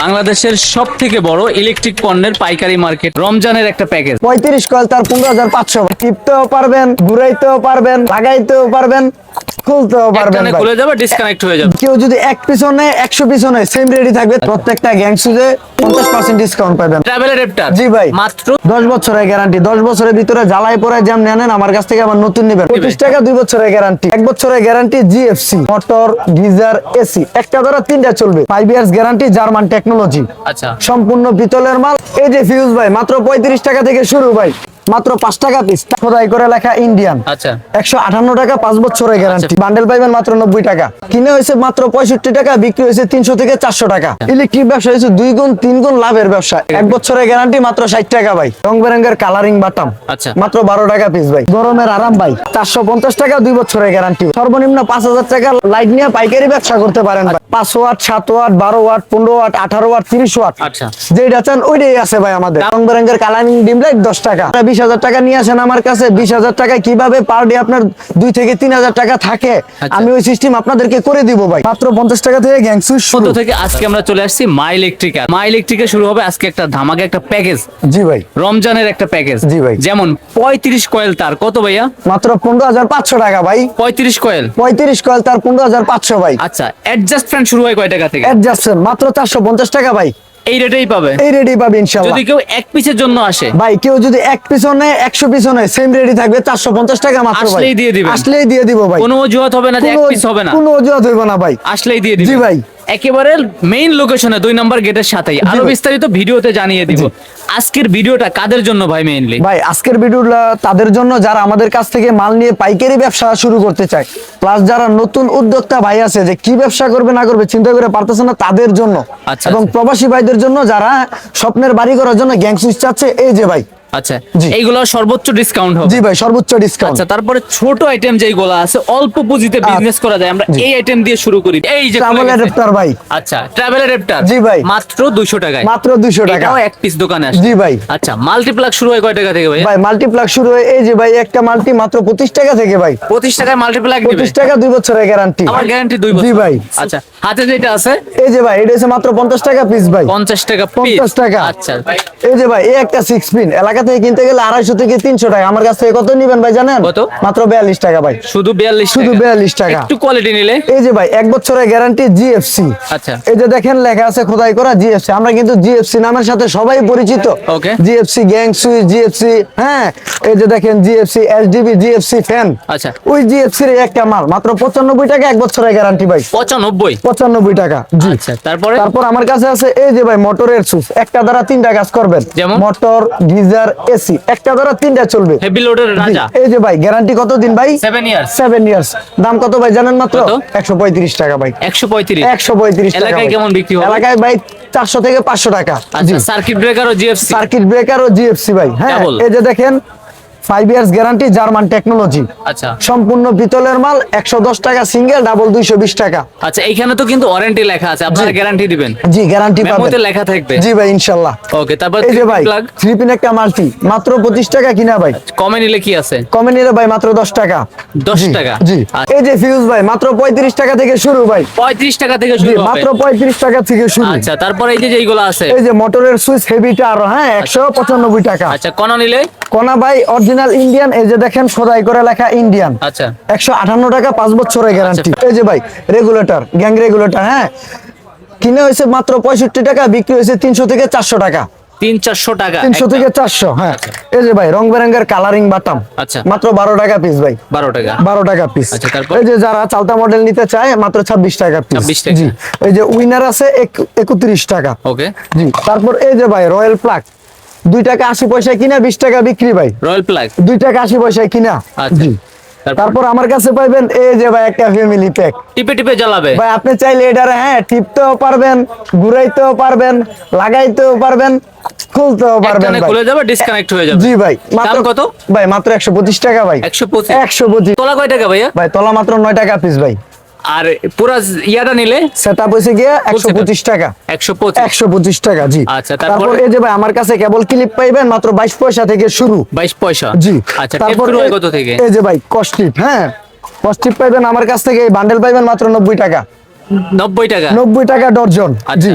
বাংলাদেশের সব থেকে বড় ইলেকট্রিক পণ্যের পাইকারি মার্কেট রমজানের একটা প্যাকেজ পঁয়ত্রিশ কয়েল তার পনেরো হাজার পাঁচশো। টিপতেও পারবেন ঘুরাইতেও পারবেন লাগাইতেও পারবেন খুলতেও পারবেন একটানে ভাই। খুলে যাবে ডিসকানেক্ট হয়ে যাবে। কেউ যদি এক পিছনে একশো পিছনে সেম রেডি থাকবে প্রত্যেকটা গ্যাং সুজে পঞ্চাশ পার্সেন্ট ডিসকাউন্ট পাবেন। জি ভাই। মাত্র দশ বছরের গ্যারান্টি দশ বছরের ভিতরে জ্বালাই পরে জ্যাম নেন আমার কাছ থেকে আবার নতুন নেবেন। পঁচিশ টাকা দুই বছরের গ্যারান্টি এক বছরের guarantee GFC motor geyser AC একটা ধরা তিনটা চলবে। Five years guarantee German technology আচ্ছা। সম্পূর্ণ বিতলের মাল। এই যে ফিউজ ভাই মাত্র পঁয়ত্রিশ টাকা থেকে শুরু ভাই। মাত্র পাঁচ টাকা পিস খোদাই করে লেখা ইন্ডিয়ান আচ্ছা। একশো আটান্ন টাকা পাঁচ বছরের গ্যারান্টি বান্ডেল পাইবেন মাত্র নব্বই টাকা। কিনে হয়েছে মাত্র পঁয়ষট্টি টাকা বিক্রি হয়েছে তিনশো থেকে চারশো টাকা। ইলেকট্রিক ব্যবসা হয়েছে দুই গুণ তিন গুণ লাভের ব্যবসা। এক বছরের গ্যারান্টি মাত্র ষাট টাকা ভাই। রং বেরঙ্গের কালারিং বাটাম আচ্ছা। মাত্র বারো টাকা পিস ভাই। গরমের আরাম ভাই। চারশো পঞ্চাশ টাকা দুই বছরের গ্যারান্টি সর্বনিম্ন পাঁচ হাজার টাকা লাইট নিয়ে পাইকারি ব্যবসা করতে পারেন ভাই। পাঁচ ওয়াট সাত ওয়াট বারো ওয়াট পনেরো ওয়াট আঠারো ওয়াট তিরিশ ওয়াট। আচ্ছা। যেটা চান ওইটাই আছে ভাই আমাদের। রং বেরঙ্গের কালারিং ডিম লাইট দশ টাকা। বিশ হাজার টাকা নিয়ে আসেন আমার কাছে বিশ হাজার টাকা কীভাবে পার ডে আপনার দুই থেকে তিন হাজার টাকা থাকে আচ্ছা। আমি ওই সিস্টেম আপনাদেরকে করে দিব ভাই। মাত্র পঞ্চাশ টাকা থেকে গ্যাং সুইচ শুরু থেকে আজকে আমরা চলে আসছি মা ইলেকট্রিক মা ইলেকট্রিকে শুরু হবে আজকে একটা ধামাকে একটা প্যাকেজ জি ভাই। রমজানের একটা প্যাকেজ জি ভাই। যেমন পঁয়ত্রিশ কয়েল তার। কত ভাইয়া? মাত্র পনেরো হাজার পাঁচশো টাকা ভাই। পঁয়ত্রিশ কয়েল পঁয়ত্রিশ কয়েল তার পনেরো হাজার পাঁচশো ভাই। আচ্ছা অ্যাডজাস্ট ফ্যান শুরু হয় কয় টাকা থেকে? অ্যাডজাস্টমেন্ট মাত্র চারশো পঞ্চাশ টাকা ভাই। এই রেটেই পাবে। এই রেটেই পাবে ইনশাআল্লাহ। যদি কেউ এক পিসের জন্য আসে। ভাই কেউ যদি এক পিস নেয় একশো নেয় সেম রেডি থাকবে চারশো পঞ্চাশ টাকা মাত্র ভাই। আসলেই দিয়ে দিবেন। আসলেই দিয়ে দিব ভাই। কোনো অজুহাত হবে না যে এক পিস হবে না। কোনো অজুহাত হইব না ভাই। আসলেই দিয়ে দিবেন। জি ভাই। একেবারে মেইন লোকেশনে দুই নাম্বার গেটের সাথেই। আরও বিস্তারিত ভিডিওতে জানিয়ে দিব। আজকের ভিডিওটা কাদের জন্য ভাই মেইনলি ভাই আজকের ভিডিওটা তাদের জন্য যারা আমাদের কাছ থেকে মাল নিয়ে পাইকারি ব্যবসা শুরু করতে চায় প্লাস যারা নতুন উদ্যোক্তা ভাই আছে যে কি ব্যবসা করবে না করবে চিন্তা করে পারতেছে না তাদের জন্য আচ্ছা, এবং আচ্ছা। প্রবাসী ভাইদের জন্য যারা স্বপ্নের বাড়ি করার জন্য গ্যাং সুইচ চাচ্ছে এই যে ভাই আচ্ছা এইগুলো সর্বোচ্চ ডিসকাউন্ট হবে। জি ভাই সর্বোচ্চ ডিসকাউন্ট আচ্ছা তারপরে ছোট আইটেম যেগুলো আছে অল্প পুঁজিতে বিজনেস করা যায় আমরা এই আইটেম দিয়ে শুরু করি। এই যে ট্রাভেল অ্যাডাপ্টার ভাই। আচ্ছা ট্রাভেলের রেপটার জি ভাই। মাত্র 200 টাকায়। মাত্র 200 টাকা। এটাও এক পিস দোকানে আসে। জি ভাই। আচ্ছা মাল্টিপ্লাক শুরু হয় কয় টাকা থেকে ভাই? ভাই মাল্টিপ্লাক শুরু হয় এই যে ভাই একটা মাল্টি মাত্র 25 টাকা থেকে ভাই। 25 টাকায় মাল্টিপ্লাক দিবে। 25 টাকা দুই বছরের গ্যারান্টি আমার গ্যারান্টি দুই বছর। জি ভাই। আচ্ছা হাতে যেটা আছে? এই যে ভাই এটা হচ্ছে মাত্র 50 টাকা পিস ভাই। 50 টাকা পিস 50 টাকা। আচ্ছা। এই যে ভাই এই একটা সিক্স পিন এলাকা থেকে কিনতে গেলে আড়াইশো থেকে তিনশো টাকা। আমার কাছ থেকে কত নিবেন ভাই জানেন? কত? মাত্র বিয়াল্লিশ টাকা ভাই। শুধু 42 শুধু টাকা? 42 টাকা। একটু কোয়ালিটি নিলে? এই যে ভাই এক বছরের গ্যারান্টি জিএফসি আচ্ছা। এই যে দেখেন লেখা আছে খোদাই করা জিএফসি আমরা কিন্তু জিএফসি নামের সাথে সবাই পরিচিত। Okay. GFC gang switch GFC হ্যাঁ? এই যে দেখেন জিএফসি এসডিবি জিএফসি ফ্যান আচ্ছা। ওই জিএফসি এর একটা মাল মাত্র পঁচানব্বই টাকা এক বছরের গ্যারান্টি ভাই। 95 পঁচানব্বই টাকা জি। আচ্ছা তারপরে? তারপর আমার কাছে আছে এই যে ভাই মোটরের সুইচ একটা দ্বারা তিনটা কাজ করবেন। যেমন? মোটর গিজার এসি একটা দ্বারা তিনটা চলবে। হেভি লোডের রাজা। এই যে ভাই গ্যারান্টি কত দিন ভাই? 7 ইয়ার্স সেভেন ইয়ার্স দাম কত ভাই জানেন মাত্র? কত? একশো পঁয়ত্রিশ টাকা ভাই। 135 একশো পঁয়ত্রিশ টাকা এলাকায়। কেমন বিক্রি হবে? এলাকায় ভাই চারশো থেকে পাঁচশো টাকা। আচ্ছা সার্কিট ব্রেকার ও জিএফসি সার্কিট ব্রেকার ও জিএফসি ভাই হ্যাঁ? এই যে দেখেন five years guarantee German technology আচ্ছা। সম্পূর্ণ পিতলের মাল একশো দশ টাকা সিঙ্গেল ডাবল দুইশো বিশ টাকা। আচ্ছা এইখানে তো কিন্তু ওয়ারেন্টি লেখা আছে। আপনারা গ্যারান্টি দিবেন। জি গ্যারান্টি পাবেন। লেখা থাকবে। জি ভাই ইনশাল্লাহ। ওকে তারপর এই যে ভাই থ্রি পিন একটা মাল্টি মাত্র পঁচিশ টাকা কিনা ভাই? কমে নিলে কি আছে? কমে নিলে ভাই মাত্র দশ টাকা। 10 জি, টাকা? জি। আচ্ছা। এই যে ফিউজ ভাই মাত্র পঁয়ত্রিশ টাকা থেকে শুরু ভাই। 35 টাকা থেকে শুরু মাত্র পঁয়ত্রিশ টাকা থেকে শুরু। আচ্ছা তারপর এই যে যেইগুলো আছে? এই যে মোটরের সুইচ হেভিটা আরও হ্যাঁ একশো পঁচানব্বই টাকা। আচ্ছা কোন নিলে? কোনা ভাই অরিজিনাল ইন্ডিয়ান এই যে দেখেন খোদাই করে লেখা ইন্ডিয়ান আচ্ছা। একশো আটান্ন টাকা পাঁচ বছরের গ্যারান্টি এই যে ভাই রেগুলেটর গ্যাং রেগুলেটর হ্যাঁ? কিনে হয়েছে মাত্র পঁয়ষট্টি টাকা বিক্রি হয়েছে তিনশো থেকে চারশো টাকা। তিন চারশো টাকা তিনশো। থেকে চারশো হ্যাঁ। এই যে ভাই রং বেরঙ্গের কালারিং বাটাম আচ্ছা। মাত্র বারো টাকা পিস ভাই। বারো টাকা। বারো টাকা পিস আচ্ছা, তারপর? এই যে যারা চালতা মডেল নিতে চায় মাত্র ছাব্বিশ টাকা পিস 26 টাকা। জি। এই যে উইনার আছে একত্রিশ টাকা। ওকে জি। তারপর এই যে ভাই রয়্যাল প্লাগ দুই টাকা আশি পয়সায় কিনা বিশ টাকা বিক্রি ভাই। রয়্যাল প্লাগ দুই টাকা আশি পয়সায় কিনা। আচ্ছা। জি। তারপর? আমার কাছে পাইবেন এই যে ভাই একটা ফ্যামিলি প্যাক টিপে টিপে জ্বালাবে? ভাই আপনি চাইলে এটারে হ্যাঁ টিপতেও পারবেন ঘুরাইতেও পারবেন লাগাইতেও পারবেন খুলতেও পারবেন। খুলে যাবে ডিসকানেক্ট হয়ে যাবে। জি ভাই দাম কত? ভাই মাত্র একশো পঁচিশ টাকা ভাই। একশো পঁচিশ। একশো পঁচিশ। তোলা কয় টাকা ভাইয়া? ভাই তলা মাত্র নয় টাকা পিস ভাই। আর পুরা ইয়াটা নিলে সেটআপ হইছে গিয়া 125 টাকা। একশো পঁচিশ একশো পঁচিশ। টাকা জি। আচ্ছা, তারপর? এই যে ভাই আমার কাছে কেবল ক্লিপ পাইবেন মাত্র বাইশ পয়সা থেকে শুরু। বাইশ পয়সা? জি। আচ্ছা তারপর কত থেকে? এই যে ভাই কস্টিপ হ্যাঁ? কস্টিপ পাইবেন আমার কাছ থেকে এই বান্ডেল পাইবেন মাত্র নব্বই টাকা। নব্বই টাকা? নব্বই টাকা ডর্জন আচ্ছা। জি।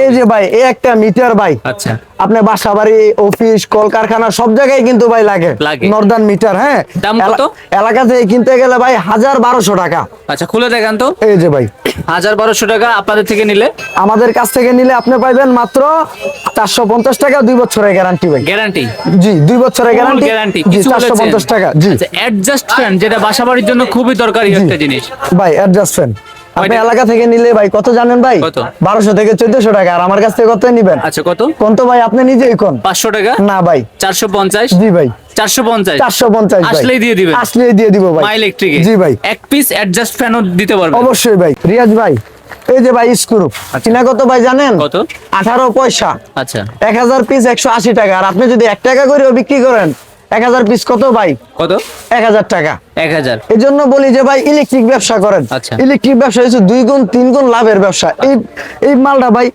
এই যে ভাই এই একটা মিটার ভাই। আচ্ছা। আপনি বাসা বাড়ি অফিস কলকারখানা সব জায়গায় কিন্তু ভাই লাগে। নর্দার্ন মিটার হ্যাঁ। দাম কত? এলাকা থেকে কিনতে গেলে ভাই হাজার বারোশো টাকা। আচ্ছা খুলে দেখান তো। এই যে ভাই। হাজার বারোশো টাকা আপনাদের থেকে নিলে? আমাদের কাছ থেকে নিলে আপনি পাইবেন মাত্র চারশো পঞ্চাশ টাকা দুই বছরের গ্যারান্টি ভাই। গ্যারান্টি জি দুই বছরের গ্যারান্টি গ্যারান্টি চারশো পঞ্চাশ টাকা জি। অ্যাডজাস্ট ফ্যান যেটা বাসা বাড়ির জন্য খুবই দরকারি একটা জিনিস। ভাই অ্যাডজাস্ট ফ্যান আপনি এলাকা থেকে নিলে ভাই কত জানেন ভাই? বারোশো থেকে চোদ্দশো টাকা। আর আমার কাছ থেকে কত নিবেন? আচ্ছা কত? ভাই আপনি নিজেই কোন? পাঁচশো টাকা? না ভাই। চারশো পঞ্চাশ? জি ভাই। চারশো পঞ্চাশ? চারশো পঞ্চাশ আসলেই দিয়ে দিবেন? আসলেই দিয়ে দিব ভাই। ইলেকট্রিক জি ভাই। এক পিস অ্যাডজাস্ট ফ্যানও দিতে অবশ্যই ভাই। রিয়াজ ভাই এই যে ভাই স্ক্রু কিনা কত ভাই জানেন? কত? আঠারো পয়সা। আচ্ছা। এক হাজার পিস একশো আশি টাকা। আর আপনি যদি এক টাকা করেও বিক্রি করেন এক হাজার পিস কত ভাই? কত? এক হাজার টাকা। এক হাজার। এই জন্য বলি যে ভাই ইলেকট্রিক ব্যবসা করেন। আচ্ছা। ইলেকট্রিক ব্যবসা হচ্ছে দুই গুণ তিন গুণ লাভের ব্যবসা। এই এই মালটা ভাই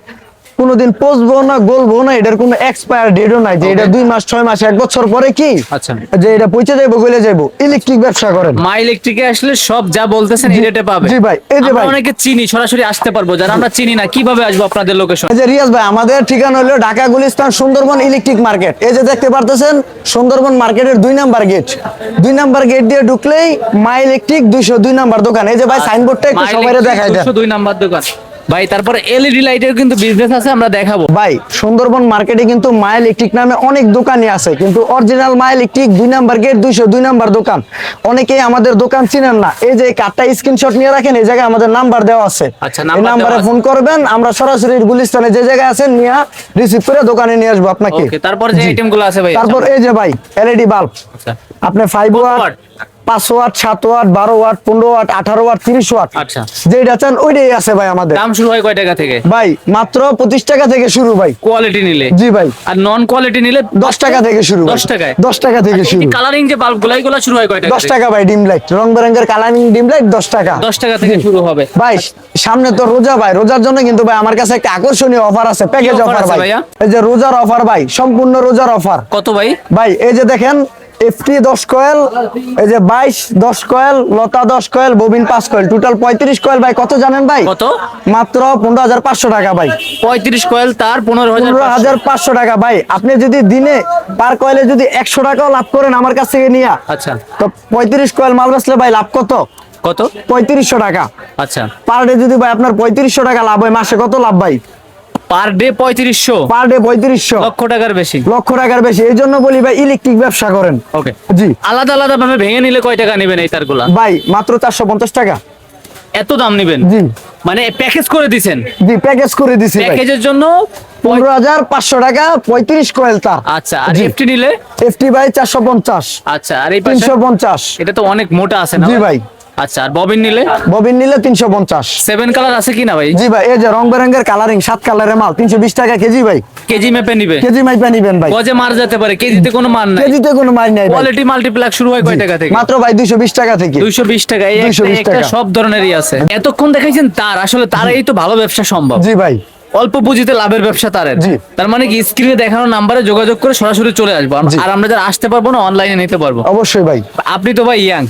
কোনোদিন পচবো না গলবো না এটার কোনো এক্সপায়ার ডেটও নাই যে এটা দুই মাস ছয় মাস এক বছর পরে কি? আচ্ছা। যে এটা পৌঁছে যাইবো গলে যাইবো ইলেকট্রিক ব্যবসা করেন। মা ইলেকট্রিকে আসলে সব যা বলতেছেন এই রেটে পাবে। জি ভাই, এই যে ভাই। অনেকে চিনি সরাসরি আসতে পারব যারা আমরা চিনি না কীভাবে আসব আপনাদের লোকেশন এই যে রিয়াজ ভাই আমাদের ঠিকানা হলো ঢাকা গুলিস্তান সুন্দরবন ইলেকট্রিক মার্কেট এই যে দেখতে পারতেছেন সুন্দরবন মার্কেটের দুই নাম্বার গেট দুই নাম্বার গেট দিয়ে ঢুকলেই মা ইলেকট্রিক দুইশো দুই নাম্বার দোকান। এই যে ভাই সাইনবোর্ডটা একটু সবাই দেখাই দেন। দুই নাম্বার দোকান। ভাই তারপরে এলইডি লাইটের কিন্তু বিজনেস আছে আমরা দেখাবো। ভাই সুন্দরবন মার্কেটে কিন্তু মা ইলেকট্রিক নামে অনেক দোকানই আছে কিন্তু অরিজিনাল মা ইলেকট্রিক দুই নাম্বার গেট দুইশো দুই নাম্বার দোকান। অনেকেই আমাদের দোকান চিনেন না। এই যে কার্ডটা স্ক্রিনশট নিয়ে রাখেন এই জায়গায় আমাদের নাম্বার দেওয়া আছে। আচ্ছা, নাম্বারে ফোন করবেন আমরা সরাসরি গুলিস্তানে যে জায়গায় আছেন নিয়ে রিসিভ করে দোকানে নিয়ে আসব আপনাকে। ওকে তারপর যে জি। আইটেমগুলো আছে ভাই তারপর এই যে ভাই এলইডি বাল্ব আচ্ছা। আপনি ফাইভ ওয়াট? পাঁচ ওয়াট সাত ওয়াট বারো ওয়াট পনেরো ওয়াট আঠারো ওয়াট তিরিশ ওয়াট আচ্ছা। যেটা চান ওইটাই আছে ভাই আমাদের। দাম শুরু হয় কয় টাকা থেকে? ভাই মাত্র পঁচিশ টাকা থেকে শুরু ভাই। কোয়ালিটি নিলে? জি ভাই। আর নন কোয়ালিটি নিলে দশ টাকা থেকে শুরু দশ টাকায়? দশ টাকা থেকে শুরু। কালারিং যে বাল্বগুলো এগুলো শুরু হয় কয় টাকা দশ টাকা ভাই ডিম লাইট রং বেরঙের কালারিং ডিম লাইট দশ টাকা। দশ টাকা থেকে শুরু হবে। ভাই সামনে তো রোজা ভাই। রোজার জন্য কিন্তু ভাই আমার কাছে একটা আকর্ষণীয় অফার আছে প্যাকেজ অফার ভাই। এই যে রোজার অফার ভাই সম্পূর্ণ রোজার অফার কত ভাই? ভাই এই যে দেখেন এফটি দশ কয়েল এই যে বাইশ দশ কয়েল লতা দশ কয়েল ববিন পাঁচ কয়েল। টোটাল পঁয়ত্রিশ কয়েল ভাই কত জানেন ভাই? কত? মাত্র পনেরো হাজার পাঁচশো টাকা ভাই। পঁয়ত্রিশ কয়েল তার পনেরো হাজার পাঁচশো টাকা ভাই। আপনি যদি দিনে পার কয়েলে যদি একশো টাকাও লাভ করেন আমার কাছ থেকে নিয়ে আচ্ছা। তো পঁয়ত্রিশ কয়েল মাল বেচলে ভাই লাভ কত? কত? পঁয়ত্রিশশো টাকা। আচ্ছা। পার ডে যদি ভাই আপনার পঁয়ত্রিশশো টাকা লাভ হয় মাসে কত লাভ ভাই? পার ডে পঁয়ত্রিশশো। পার ডে পঁয়ত্রিশশো। লক্ষ টাকার বেশি। লক্ষ টাকার বেশি। এই জন্য বলি ভাই ইলেকট্রিক ব্যবসা করেন। ওকে জি। আলাদা আলাদা ভাবে ভেঙে নিলে কয় টাকা নেবেন এই তারগুলা? ভাই মাত্র চারশো পঞ্চাশ টাকা। এত দাম নেবেন? জি। মানে প্যাকেজ করে দিছেন? জি প্যাকেজ করে দিছি প্যাকেজের জন্য পনেরো হাজার পাঁচশো টাকা পঁয়ত্রিশ কয়েল তার। আচ্ছা আর। এফটি নিলে? এফটি ভাই চারশো পঞ্চাশ। আচ্ছা আর এই তিনশো পঞ্চাশ। এটা তো অনেক মোটা আছে না জি ভাই। আচ্ছা আর ববিন নিলে? ববিন নিলে তিনশো পঞ্চাশ। সেভেন কালার আছে কি না ভাই? জি ভাই এই যে রং বেরঙের কালারিং সাত কালারের মাল তিনশো বিশ টাকা কেজি ভাই। কেজি মেপে নিবে? কেজি মাইপা নিবেন ভাই। গজে মার যেতে পারে? কেজিতে কোনো মান নাই। কেজিতে কোনো মাল নাই কোয়ালিটি মাল্টিপ্লাক শুরু হয় কয় টাকা থেকে? মাত্র ভাই দুইশো বিশ টাকা থেকে। দুইশো বিশ টাকা। এই 220 একটা-। সব ধরনেরই আছে। এতক্ষণ দেখাইছেন তার আসলে তার এই তো ভালো ব্যবসা সম্ভব। জি ভাই। অল্প পুঁজিতে লাভের ব্যবসা তারের। তার মানে কি স্ক্রিনে দেখানো নাম্বারে যোগাযোগ করে সরাসরি চলে আসব। আর- আমরা যারা আসতে পারব না অনলাইনে নিতে পারব। অবশ্যই ভাই। আপনি তো ভাই ইয়াং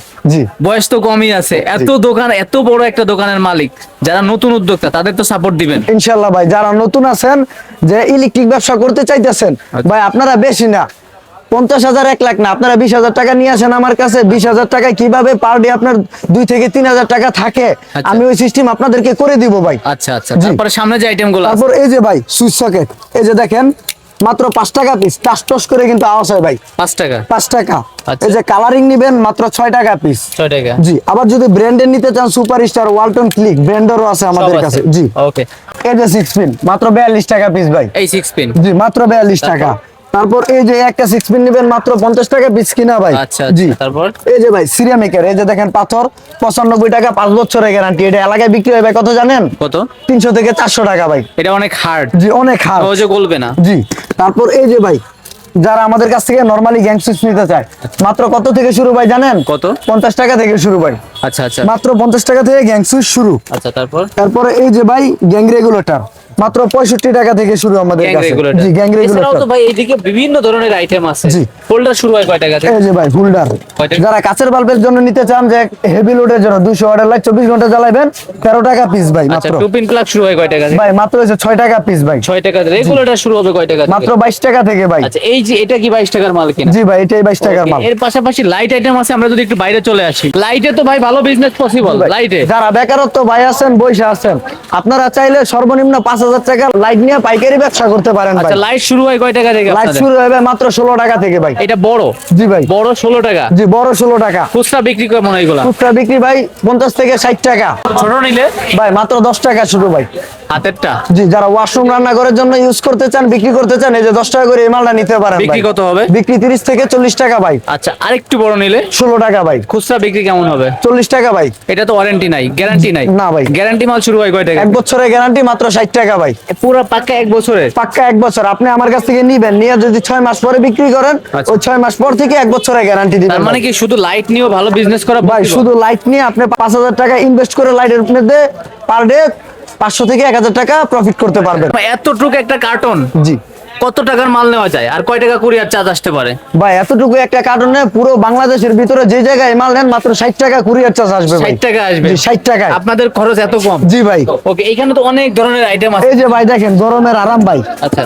বয়স তো কমই আছে। এত দোকান এত বড় একটা দোকানের মালিক যারা নতুন উদ্যোক্তা তাদের তো সাপোর্ট দিবেন। ইনশাল্লাহ ভাই যারা নতুন আছেন যে ইলেকট্রিক ব্যবসা করতে চাইতেছেন আচ্ছা। ভাই আপনারা বেশি না। পঞ্চাশ হাজার এক লাখ না আপনারা বিশ হাজার টাকা নিয়ে আসেন আমার কাছে বিশ হাজার টাকা কীভাবে পার ডে আপনার দুই থেকে তিন হাজার টাকা থাকে আচ্ছা। আমি ওই সিস্টেম আপনাদেরকে করে দিব ভাই। আচ্ছা আচ্ছা তারপরে সামনে যে আইটেমগুলো তারপর এই যে ভাই সুইচ সকেট এই যে দেখেন মাত্র পাঁচ টাকা পিস টাস টস করে কিন্তু আওয়াজ হয় ভাই। পাঁচ টাকা? পাঁচ টাকা। আচ্ছা। এই যে কালারিং নিবেন মাত্র ছয় টাকা পিস ছয় টাকা। জি আবার যদি ব্র্যান্ডের নিতে চান সুপার স্টার ওয়ালটন ক্লিক ব্র্যান্ডেরও আছে আমাদের কাছে জি। ওকে এই যে সিক্স পিন মাত্র বিয়াল্লিশ টাকা পিস ভাই। এই সিক্স পিন জি মাত্র বিয়াল্লিশ টাকা। তারপর এই যে একটা সিক্স পিন নেবেন মাত্র পঞ্চাশ টাকা পিস কিনা ভাই। আচ্ছা জি। আচ্ছা তারপর? এই যে ভাই সিরামিকের এই যে দেখেন পাথর পঁচানব্বই টাকা পাঁচ বছরের গ্যারান্টি এটা এলাকায় বিক্রি হয় ভাই কত জানেন? কত? তিনশো থেকে চারশো টাকা ভাই। এটা অনেক হার্ড জি অনেক হার সহজে গলবে না। জি। তারপর এই যে ভাই যারা আমাদের কাছ থেকে নরমালি গ্যাং সুইচ নিতে চায় মাত্র কত থেকে শুরু ভাই জানেন? কত? পঞ্চাশ টাকা থেকে শুরু ভাই। আচ্ছা আচ্ছা। মাত্র পঞ্চাশ টাকা থেকে গ্যাং সুইচ শুরু। আচ্ছা তারপর? তারপরে এই যে ভাই গ্যাং রেগুলেটর। মাত্র পঁয়ষট্টি টাকা থেকে শুরু আমাদের রেগুলেটর। জি গ্যাং তো ভাই এইদিকে বিভিন্ন ধরনের আইটেম আছে। জি। হোল্ডার শুরু হয় কয় টাকা থেকে? এই যে ভাই হোল্ডার যারা কাছের বাল্বের জন্য নিতে চান যে হেভি লোডের জন্য দুশো অর্ডার লাইট চব্বিশ ঘণ্টা জ্বালাবেন তেরো টাকা পিস ভাই আচ্ছা মাত্র। টু পিন প্লাগ শুরু হয় কয় টাকা থেকে? ভাই মাত্র হচ্ছে ছয় টাকা পিস ভাই। ছয় টাকা রেগুলেটর শুরু হবে কয় টাকা থেকে? মাত্র বাইশ টাকা থেকে ভাই। আচ্ছা এই যে এটা কি বাইশ টাকার মাল কিনা? জি ভাই এটাই বাইশ টাকার মাল। এর পাশাপাশি লাইট আইটেম আছে আমরা যদি একটু বাইরে চলে আসি। লাইটে তো ভাই ভালো বিজনেস পসিবল লাইটে যারা বেকারত্ব ভাই আছেন বসে আছেন আপনারা চাইলে সর্বনিম্ন পাঁচ হাজার টাকা লাইট নিয়ে পাইকারি ব্যবসা করতে পারেন ভাই। আচ্ছা লাইট শুরু হয় কয় টাকা থেকে লাইট শুরু হবে মাত্র ষোলো টাকা থেকে ভাই। এটা বড়? জি ভাই। বড় ষোলো টাকা? জি বড় ষোলো টাকা। খুচরা বিক্রি করে মনে হয় এগুলা? খুচরা বিক্রি ভাই পঞ্চাশ থেকে ষাট টাকা। ছোট নিলে? ভাই মাত্র দশ টাকা শুরু ভাই। হাতেরটা? জি যারা ওয়াশরুম রান্নাঘরের জন্য ইউজ করতে চান বিক্রি করতে চান এই যে দশ টাকা করে এই মালটা নিতে পারেন বিক্রি কত হবে? বিক্রি তিরিশ থেকে চল্লিশ টাকা ভাই। আচ্ছা আরেকটু বড় নিলে? ষোলো টাকা ভাই। খুচরা বিক্রি কেমন হবে? চল্লিশ টাকা ভাই। এটা তো ওয়ারেন্টি নাই গ্যারান্টি নাই। না ভাই। গ্যারান্টি মাল শুরু হয় কয় টাকা এক বছরের গ্যারান্টি মাত্র ষাট টাকা ভাই। পুরো পাক্কা এক বছরের? পাক্কা এক বছর। আপনি আমার কাছ থেকে নিবেন নিয়ে যদি ছয় মাস পরে বিক্রি করেন আচ্ছা। ওই ছয় মাস পর থেকে এক বছরের গ্যারান্টি দিবেন মানে কি শুধু লাইট নিয়েও ভালো বিজনেস করা ভাই শুধু লাইট নিয়ে আপনি পাঁচ হাজার টাকা ইনভেস্ট করে লাইটের মধ্যে পার ডে পাঁচশো থেকে এক হাজার টাকা প্রফিট করতে পারবেন। এতটুকু একটা কার্টন জি। কত টাকার মাল নেওয়া যায়? আর কয় টাকা কুরিয়ার চার্জ আসতে পারে? ভাই এতটুকু একটা কারণে পুরো বাংলাদেশের ভিতরে যে জায়গায় মাল নেন মাত্র ষাট টাকা কুরিয়ার চার্জ আসবে ভাই। ষাট টাকা আসবে? জি ষাট টাকায়। আপনাদের খরচ এত কম? জি ভাই। ওকে এখানে তো অনেক ধরনের আইটেম আছে। এই যে ভাই দেখেন গরমের আরাম ভাই। আচ্ছা।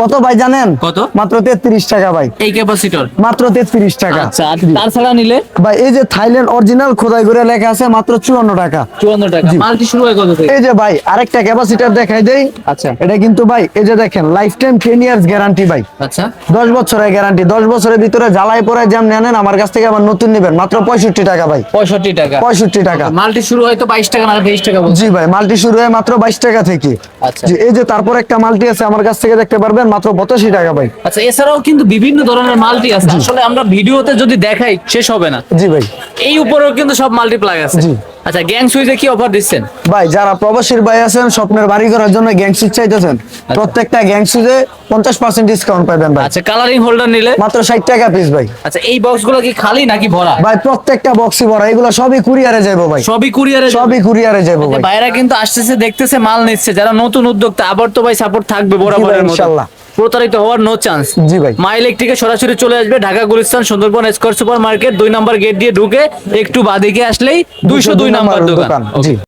কত ভাই জানেন? কত? মাত্র তেত্রিশ টাকা ভাই। এই ক্যাপাসিটর মাত্র তেত্রিশ টাকা। আচ্ছা তার ছাড়া নিলে? ভাই এই যে থাইল্যান্ড অরিজিনাল খোদাই করে লেখা আছে মাত্র চুয়ান্ন টাকা। চুয়ান্ন টাকা। জি। মালটি শুরু হয় কত থেকে? এই যে ভাই আরেকটা ক্যাপাসিটার দেখাই দেই। আচ্ছা। এটা কিন্তু ভাই এই যে দেখেন lifetime ten years guarantee ভাই। আচ্ছা। দশ বছরের গ্যারান্টি দশ বছরের ভিতরে জ্বালাই পরে যেমন নেন আমার কাছ থেকে আবার নতুন নেবেন মাত্র পঁয়ষট্টি টাকা ভাই। পঁয়ষট্টি টাকা। পঁয়ষট্টি টাকা। মালটি শুরু হয় তো বাইশ টাকা না তেইশ টাকা জি ভাই মাল্টি শুরু হয় মাত্র বাইশ টাকা থেকে। আচ্ছা। এই যে তারপর একটা মাল্টি আছে আমার কাছ থেকে দেখতে পারবেন? মাত্র পঁচাশি টাকা ভাই। আচ্ছা এছাড়াও কিন্তু বিভিন্ন ধরনের মাল্টি আছে। আসলে আমরা ভিডিওতে যদি দেখাই শেষ হবে না। জি ভাই। এই উপরেও কিন্তু সব মাল্টিপ্লাই আছে। জি। আচ্ছা গ্যাং সুইচে কি অফার দিচ্ছেন? ভাই যারা প্রবাসীর ভাই আছেন স্বপ্নের বাড়ি করার জন্য গ্যাং সুইচ চাইতেছেন প্রত্যেকটা গ্যাং সুইচে ডিসকাউন্ট পাবেন ভাই। আচ্ছা কালারিং হোল্ডার নিলে? মাত্র ষাট টাকা পিস ভাই। আচ্ছা এই বক্সগুলো কি খালি নাকি ভরা? ভাই প্রত্যেকটা বক্সই ভরা। এগুলো সবই কুরিয়ারে যাব ভাই। সবই কুরিয়ারে সবই কুরিয়ারে যাব ভাই। বাইরা কিন্তু আসতেছে দেখতেছে মাল নিচ্ছে। যারা নতুন উদ্যোক্তা আবার তো ভাই সাপোর্ট থাকবে বরাবরের মতো। ইনশাল্লাহ। প্রতারিত হওয়ার নো চান্স জি ভাই। মা ইলেকট্রিকে সরাসরি চলে আসবে Dhaka Gulistan Sundarban square super market দুই নাম্বার গেট দিয়ে ঢুকে একটু বাদিকে আসলেই দুইশো দুই নাম্বার দোকান।